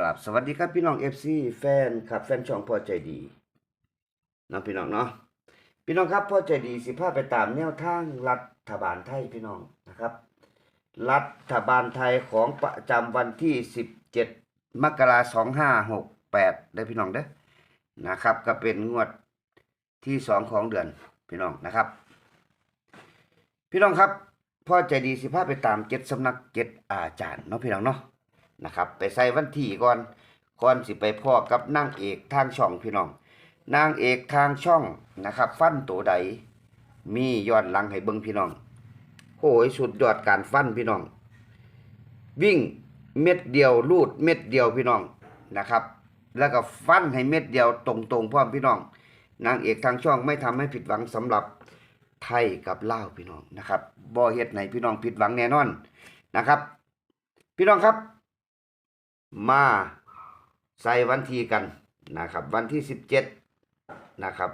ครับสวัสดีครับพี่น้อง FC แฟนครับแฟนช่องพ่อใจดีเนาะพี่น้องเนาะพี่น้องครับพ่อใจดีสิพาไปตามแนวทางรัฐบาลไทยพี่น้องนะครับ รัฐบาลไทยของประจำวันที่ 17 มกราคม2568ได้พี่น้องเด้อนะครับ ก็เป็นงวดที่สองของเดือนพี่น้องนะครับ พี่น้องครับพ่อใจดีสิพาไปตามเจ็ดสำนักเจ็ดอาจารย์เนาะพี่น้องเนาะ นะครับไปใส่วันที่ก่อนก่อนสิไปพ่อกับนางเอกทางช่องพี่น้องนางเอกทางช่องนะครับ ฟันตัวใด มียอนหลังให้เบิ่งพี่น้องโอ้ยสุดยอดการฟันพี่น้อง วิ่งเม็ดเดียวลูดเม็ดเดียวพี่น้องนะครับ แล้วก็ฟันให้เม็ดเดียวตรงๆพร้อมพี่น้อง นางเอกทางช่องไม่ทำให้ผิดหวังสำหรับไทยกับลาวพี่น้องนะครับบ่เฮ็ดไหนพี่น้องผิดหวังแน่นอนนะครับ พี่น้องครับ มาใส่วันที่กันนะครับ วันที่สิบเจ็ดนะครับ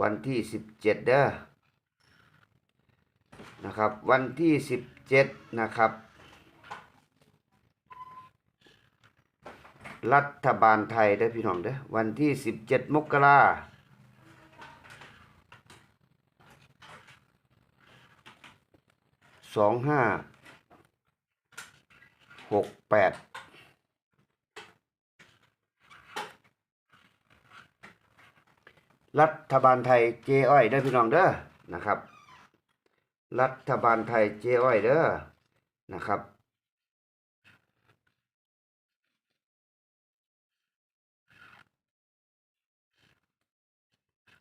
วันที่สิบเจ็ดเด้อนะครับ วันที่สิบเจ็ดนะครับ รัฐบาลไทยเด้อพี่น้องเด้อวันที่สิบเจ็ดมกราสองห้าหกแปด รัฐบาลไทยเจอ้อยเด้อพี่น้องเด้อนะครับ รัฐบาลไทยเจอ้อยเด้อนะครับ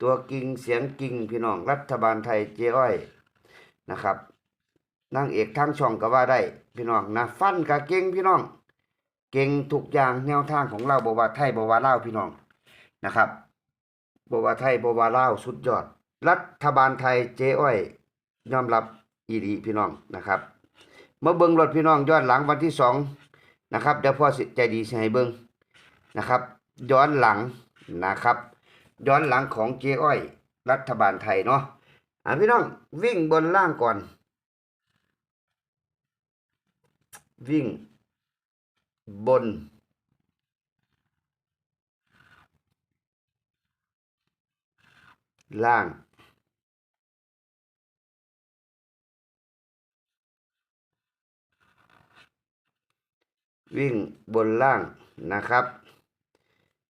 ตัวกิ่งเสียงกิ่งพี่น้องรัฐบาลไทยเจอ้อยนะครับนางเอกทั้งช่องก็ว่าได้พี่น้องนะฟันกะเก่งพี่น้อง เก่งทุกอย่างแนวทางของเราบว่าไทยบว่าลาพี่น้องนะครับ บว่าไทยบว่าลาวสุดยอด รัฐบาลไทยเจ้อ้อย ยอมรับอีดีพี่น้องนะครับ เมื่อเบิ้งรถพี่น้องย้อนหลังวันที่สองนะครับเดี๋ยวพ่อสิใจดีให้เบิ้งนะครับ ย้อนหลังนะครับ ย้อนหลังของเจ้อ้อย รัฐบาลไทยเนาะอะพี่น้องวิ่งบนล่างก่อน วิ่งบน ล่าง วิ่งบนล่างนะครับ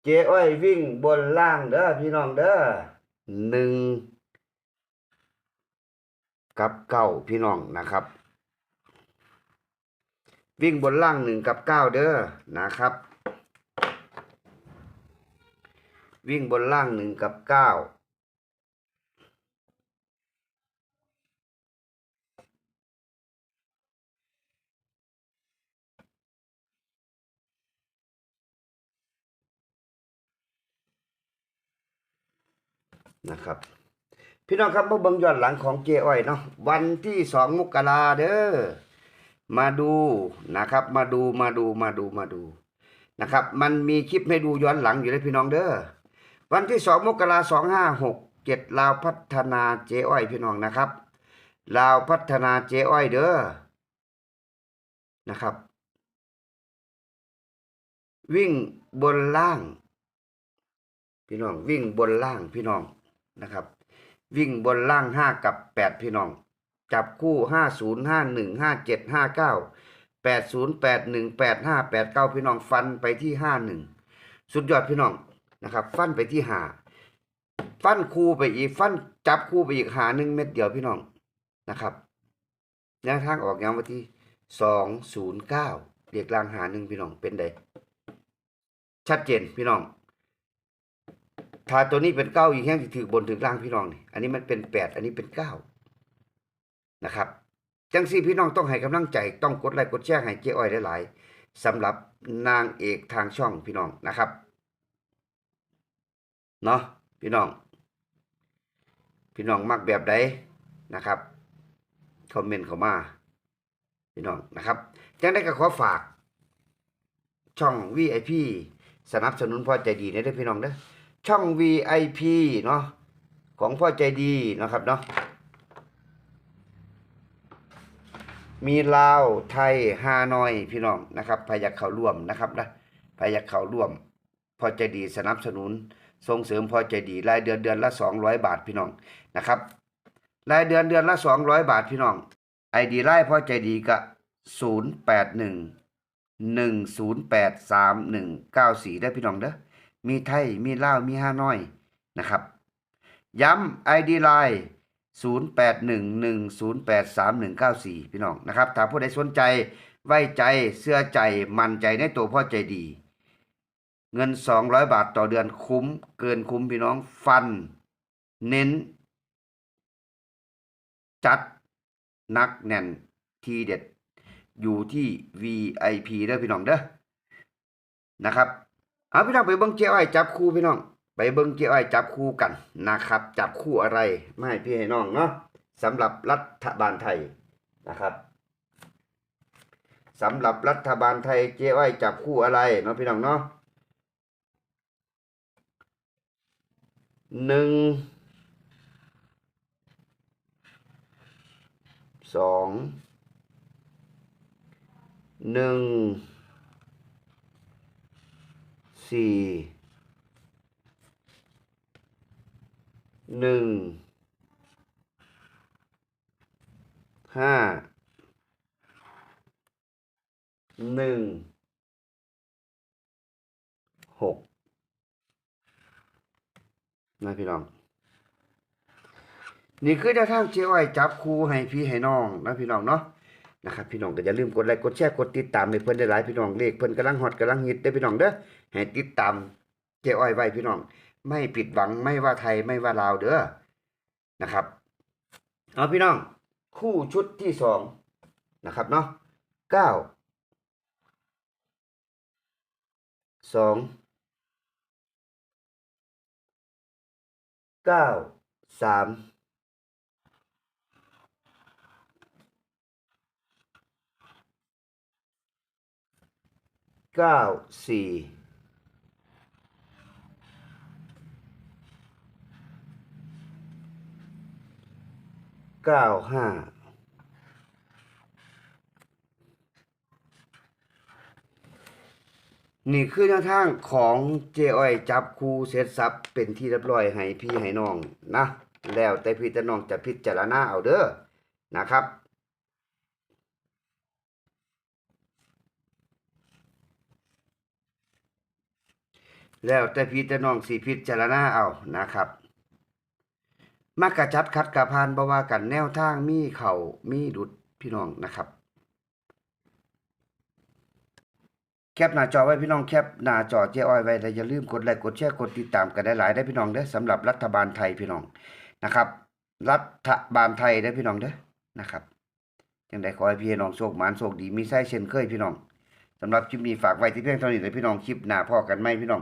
เจ้อ้อยวิ่งบนล่างเด้อพี่น้องเด้อหนึ่งกับเก้าพี่น้องนะครับ วิ่งบนล่างหนึ่งกับเก้าเด้อนะครับ วิ่งบนล่างหนึ่งกับเก้า นะครับ พี่น้องครับมาเบิ่งย้อนหลังของเจอ้อยเนาะวันที่สองมกราเด้อมาดูนะครับ มาดูมาดูมาดูมาดูนะครับ มันมีคลิปให้ดูย้อนหลังอยู่เลยพี่น้องเด้อวันที่สองมกราสองห้าหกเจ็ดลาวพัฒนาเจ๊อ้อยพี่น้องนะครับลาวพัฒนาเจ๊อ้อยเด้อนะครับ วิ่งบนล่าง พี่น้องวิ่งบนล่างพี่น้อง นะครับ วิ่งบนล่างห้ากับแปดพี่น้อง จับคู่ห้าศูนย์ห้าหนึ่งห้าเจ็ดห้าเก้าแปดศูนย์แปดหนึ่งแปดห้าแปดเก้าพี่น้องฟันไปที่ห้าหนึ่งสุดยอดพี่น้องนะครับฟันไปที่หาฟันคู่ไปอีกฟันจับคู่ไปอีกหาหนึ่งเม็ดเดียวพี่น้องนะครับแนวทางออกยามวันที่สองศูนย์เก้าเรียกลางหาหนึ่งพี่น้องเป็นไดชัดเจนพี่น้อง ถ้าตัวนี้เป็นเก้าอีกแห้งถือบนถึงล่างพี่น้องนี่ อันนี้มันเป็นแปดอันนี้เป็นเก้านะครับ จังซี่พี่น้องต้องให้กำลังใจ ต้องกดไลค์กดแชร์ให้เจ๊อ้อยหลายๆสำหรับนางเอกทางช่องพี่น้องนะครับ เนาะพี่น้อง พี่น้องมักแบบใดนะครับ คอมเมนต์เข้ามา พี่น้องนะครับจังได้ก็ขอฝาก ช่อง VIP สนับสนุนพอใจดีนะเด้อพี่น้องเด้อ ช่อง VIP เนาะของพ่อใจดีนะครับเนาะมีลาวไทยฮานอยพี่น้องนะครับพยากเข้าร่วมนะครับนะพยากเข้าร่วม พอใจดีสนับสนุน ส่งเสริมพอใจดีรายเดือนเดือนละ 200 บาทพี่น้องนะครับรายเดือนเดือนละ 200 บาทพี่น้องไอดีไล่พอใจดีก็081 108 3194 ได้พี่น้องเด้อ มีไทย มีลาว มีฮาน้อยนะครับ ย้ำ ID Line 0811083194 พี่น้องนะครับ ถ้าผู้ใดสนใจ ไว้ใจ เสื้อใจ มั่นใจในตัวพ่อใจดี เงิน 200 บาทต่อเดือนคุ้ม เกินคุ้มพี่น้อง ฟัน เน้น จัด นักแน่น ทีเด็ด อยู่ที่ VIP เด้อพี่น้องเด้อนะครับ เอาพี่น้องไปเบิ่งเจ้าไอ้จับคู่พี่น้อง ไปเบิ่งเจ้าไอ้จับคู่กันนะครับ จับคู่อะไรไม่ให้พี่ให้น้องเนาะสำหรับรัฐบาลไทยนะครับสำหรับรัฐบาลไทยเจ้าไอ้จับคู่อะไรเนาะพี่น้องเนาะหนึ่งสองหนึ่ง สี่หนึ่งห้าหนึ่งหกนะพี่น้อง นี่คือแนวทางเจ้าไอ้จับครูให้พี่ให้น้องนะพี่น้องเนาะ นะครับพี่น้องก็อย่าลืมกดไลค์กดแชร์กดติดตามให้เพิ่อนได้หลายพี่น้องเลขเพิ่อนกำลังฮอตกำลังฮิตเด้พี่น้องเด้อให้ติดตามเจ้าอ้อยไว้พี่น้อง ไม่ผิดหวังไม่ว่าไทยไม่ว่าลาวเด้อนะครับเอาพี่น้อง คู่ชุดที่สองนะครับเนาะเก้าสองเก้าสาม เก้าสี่เก้าห้านี่คือแนวทางของเจอ้อยจับคูเสร็จสับเป็นที่เรียบร้อยให้พี่ให้น้องนะ แล้วแต่พี่แต่น้องจะพิจารณาเอาเด้อนะครับ แล้วแต่พี่แต่น้องสิพิจารณาเอานะครับมักกะจัดคัดกระพานบ่ว่ากันแนวทางมีเข่ามีดุดพี่น้องนะครับ แคปหน้าจอไว้พี่น้องแคปหน้าจอเจ้อ้อยไว้แล้วอย่าลืมกดไลค์กดแชร์กดติดตามกันได้หลายได้พี่น้องเด้อสำหรับรัฐบาลไทยพี่น้องนะครับ รัฐบาลไทยได้พี่น้องเด้อนะครับจังไดขอให้พี่น้องโชคหมานโชคดีมีไส้เช่นเคยพี่น้องสำหรับคลิปนี้ฝากไว้ที่เพียงเท่านี้เลยพี่น้องคลิปหน้าพ่อกันไหมพี่น้อง